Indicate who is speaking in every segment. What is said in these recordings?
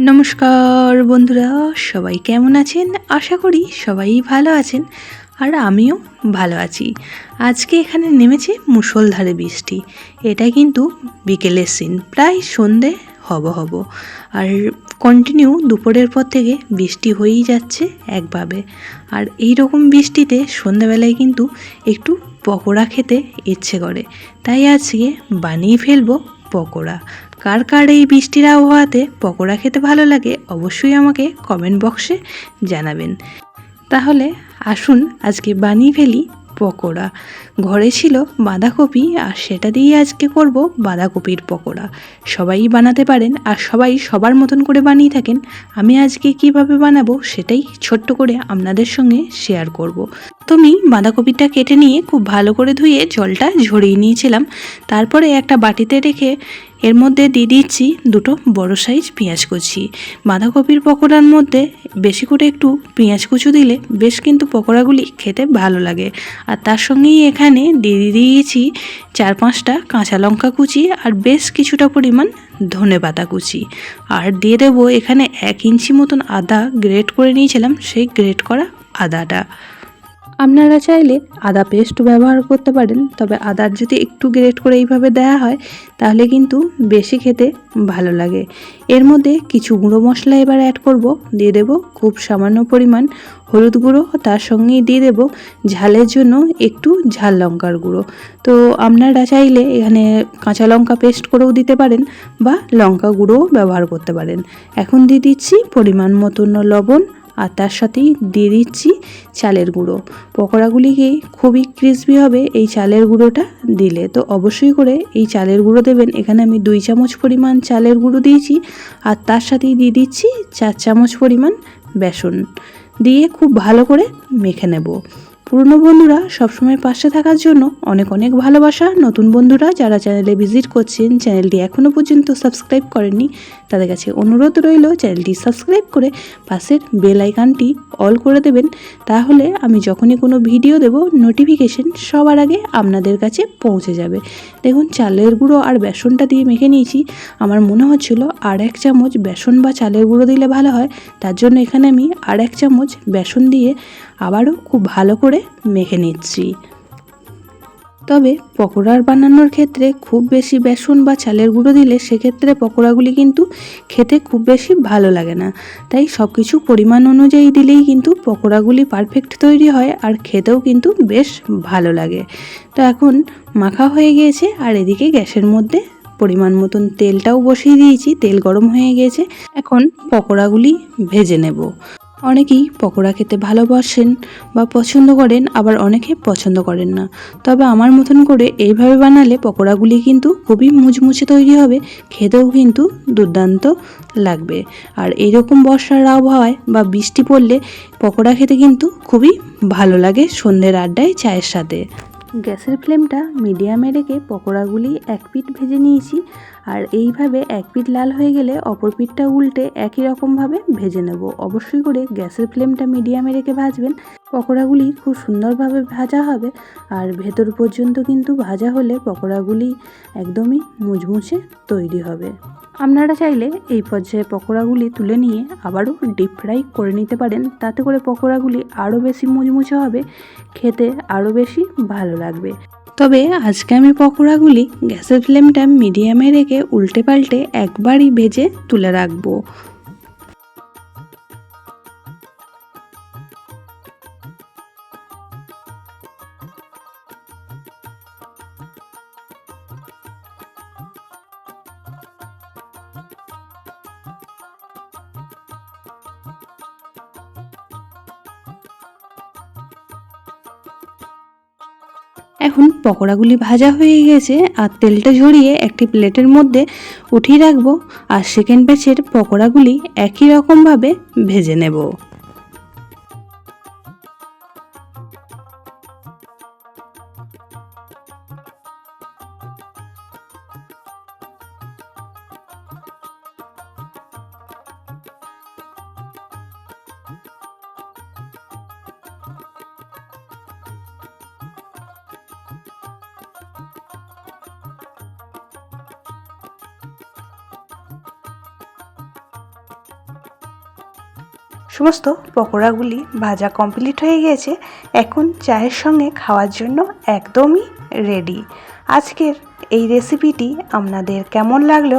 Speaker 1: নমস্কার বন্ধুরা, সবাই কেমন আছেন? আশা করি সবাই ভালো আছেন আর আমিও ভালো আছি। আজকে এখানে নেমেছে মুষলধারে বৃষ্টি। এটা কিন্তু বিকেলের সিন প্রায় সন্ধে হব হব। আর কন্টিনিউ দুপুরের পর থেকে বৃষ্টি হয়েই যাচ্ছে একভাবে। আর এই রকম বৃষ্টিতে সন্ধ্যাবেলায় কিন্তু একটু পকোড়া খেতে ইচ্ছে করে। তাই আজকে বানিয়ে ফেলব পকোড়া। কার কার এই বৃষ্টির আবহাওয়াতে পকোড়া খেতে ভালো লাগে অবশ্যই আমাকে কমেন্ট বক্সে জানাবেন। তাহলে আসুন আজকে বানিয়ে ফেলি পকোড়া। ঘরে ছিল বাঁধাকপি আর সেটা দিয়ে আজকে করব বাঁধাকপির পকোড়া। সবাই বানাতে পারেন আর সবাই সবার মতন করে বানিয়ে থাকেন। আমি আজকে কীভাবে বানাবো সেটাই ছোট্ট করে আপনাদের সঙ্গে শেয়ার করব। তুমি বাঁধাকপিটা কেটে নিয়ে খুব ভালো করে ধুয়ে জলটা ঝরিয়ে নিয়েছিলাম। তারপরে একটা বাটিতে রেখে এর মধ্যে দিয়ে দিচ্ছি দুটো বড় সাইজ পেঁয়াজ কুচি। বাঁধাকপির পকোড়ার মধ্যে বেশি করে একটু পেঁয়াজ কুচু দিলে বেশ কিন্তু পকোড়াগুলি খেতে ভালো লাগে। আর তার সঙ্গেই এখানে দিয়ে দিয়েছি চার পাঁচটা কাঁচা লঙ্কা কুচি আর বেশ কিছুটা পরিমাণ ধনে পাতা কুচি। আর দিয়ে দেবো এখানে এক ইঞ্চি মতন আদা গ্রেট করে নিয়েছিলাম, সেই গ্রেট করা আদাটা। আপনারা চাইলে আদা পেস্ট ব্যবহার করতে পারেন, তবে আদার যদি একটু গ্রেট করে এইভাবে দেওয়া হয়, তাহলে কিন্তু বেশি খেতে ভালো লাগে। এর মধ্যে কিছু গুঁড়ো মশলা এবার অ্যাড করব, দিয়ে দেব খুব সামান্য পরিমাণ হলুদ গুঁড়ো, তার সঙ্গেই দিয়ে দেব ঝালের জন্য একটু ঝাল লঙ্কার গুঁড়ো। তো আপনারা চাইলে এখানে কাঁচা লঙ্কা পেস্ট করেও দিতে পারেন বা লঙ্কা গুঁড়োও ব্যবহার করতে পারেন। এখন দিয়ে দিচ্ছি পরিমাণ মতন লবণ আর তার সাথেই দিয়ে দিচ্ছি চালের গুঁড়ো। পকোড়াগুলিকে খুবই ক্রিসপি হবে এই চালের গুঁড়োটা দিলে। তো অবশ্যই করে এই চালের গুঁড়ো দেবেন। এখানে আমি দুই চামচ পরিমাণ চালের গুঁড়ো দিয়েছি আর তার সাথেই দিয়ে দিচ্ছি চার চামচ পরিমাণ বেসন। দিয়ে খুব ভালো করে মেখে নেব। পুরনো বন্ধুরা সবসময় পাশে থাকার জন্য অনেক অনেক ভালোবাসা। নতুন বন্ধুরা যারা চ্যানেলে ভিজিট করছেন চ্যানেলটি এখনও পর্যন্ত সাবস্ক্রাইব করেননি, তাদের কাছে অনুরোধ রইল চ্যানেলটি সাবস্ক্রাইব করে পাশের বেল আইকানটি অল করে দেবেন। তাহলে আমি যখনই কোনো ভিডিও দেব নোটিফিকেশন সবার আগে আপনাদের কাছে পৌঁছে যাবে। দেখুন, চালের গুঁড়ো আর বেসনটা দিয়ে মেখে নিয়েছি। আমার মনে হচ্ছিল আর এক চামচ বেসন বা চালের গুঁড়ো দিলে ভালো হয়। তার জন্য এখানে আমি আর এক চামচ বেসন দিয়ে আবারও খুব ভালো করে মেখে নিচ্ছি। তবে পকোড়ার বানানোর ক্ষেত্রে খুব বেশি বেসন বা চালের গুঁড়ো দিলে সেক্ষেত্রে পকোড়াগুলি কিন্তু খেতে খুব বেশি ভালো লাগে না। তাই সব কিছু পরিমাণ অনুযায়ী দিলেই কিন্তু পকোড়াগুলি পারফেক্ট তৈরি হয় আর খেতেও কিন্তু বেশ ভালো লাগে। তো এখন মাখা হয়ে গিয়েছে আর এদিকে গ্যাসের মধ্যে পরিমাণ মতন তেলটাও বসিয়ে দিয়েছি, তেল গরম হয়ে গিয়েছে। এখন পকোড়াগুলি ভেজে নেব। অনেকেই পকোড়া খেতে ভালোবাসেন বা পছন্দ করেন, আবার অনেকে পছন্দ করেন না। তবে আমার মতন করে এইভাবে বানালে পকোড়াগুলি কিন্তু খুবই মুচমুচে তৈরি হবে, খেতেও কিন্তু দুর্দান্ত লাগবে। আর এইরকম বর্ষার আবহাওয়ায় বা বৃষ্টি পড়লে পকোড়া খেতে কিন্তু খুবই ভালো লাগে সন্ধ্যের আড্ডায় চায়ের সাথে। গ্যাসের ফ্লেমটা মিডিয়ামে রেখে পকোড়াগুলি এক পিঠ ভেজে নিয়েছি আর এইভাবে এক পিঠ লাল হয়ে গেলে অপর পিঠটা উল্টে একই রকমভাবে ভেজে নেব। অবশ্যই করে গ্যাসের ফ্লেমটা মিডিয়ামে রেখে ভাজবেন। পকোড়াগুলি খুব সুন্দরভাবে ভাজা হবে আর ভেতর পর্যন্ত কিন্তু ভাজা হলে পকোড়াগুলি একদমই মুচমুচে তৈরি হবে। আপনারা চাইলে এই পর্যায়ে পকোড়াগুলি তুলে নিয়ে আবারও ডিপ ফ্রাই করে নিতে পারেন। তাতে করে পকোড়াগুলি আরও বেশি মুচমুচে হবে, খেতে আরও বেশি ভালো লাগবে। তবে আজকে আমি পকোড়াগুলি গ্যাসের ফ্লেমটা মিডিয়ামে রেখে উল্টে পাল্টে একবারই ভেজে তুলে রাখব। এখন পকোড়াগুলি ভাজা হয়ে গেছে আর তেলটা ঝরিয়ে একটি প্লেটের মধ্যে উঠিয়ে রাখব আর সেকেন্ড ব্যাচের পকোড়াগুলি একই রকমভাবে ভেজে নেব। সমস্ত পকোড়াগুলি ভাজা কমপ্লিট হয়ে গিয়েছে এখন চায়ের সঙ্গে খাওয়ার জন্য একদমই রেডি আজকের এই রেসিপিটি আপনাদের কেমন লাগল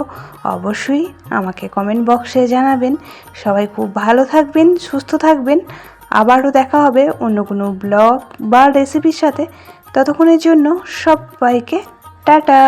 Speaker 1: অবশ্যই আমাকে কমেন্ট বক্সে জানাবেন। সবাই খুব ভালো থাকবেন, সুস্থ থাকবেন। আবারও দেখা হবে অন্য কোনো ব্লগ বা রেসিপির সাথে। ততক্ষণের জন্য সবাইকে টাটা!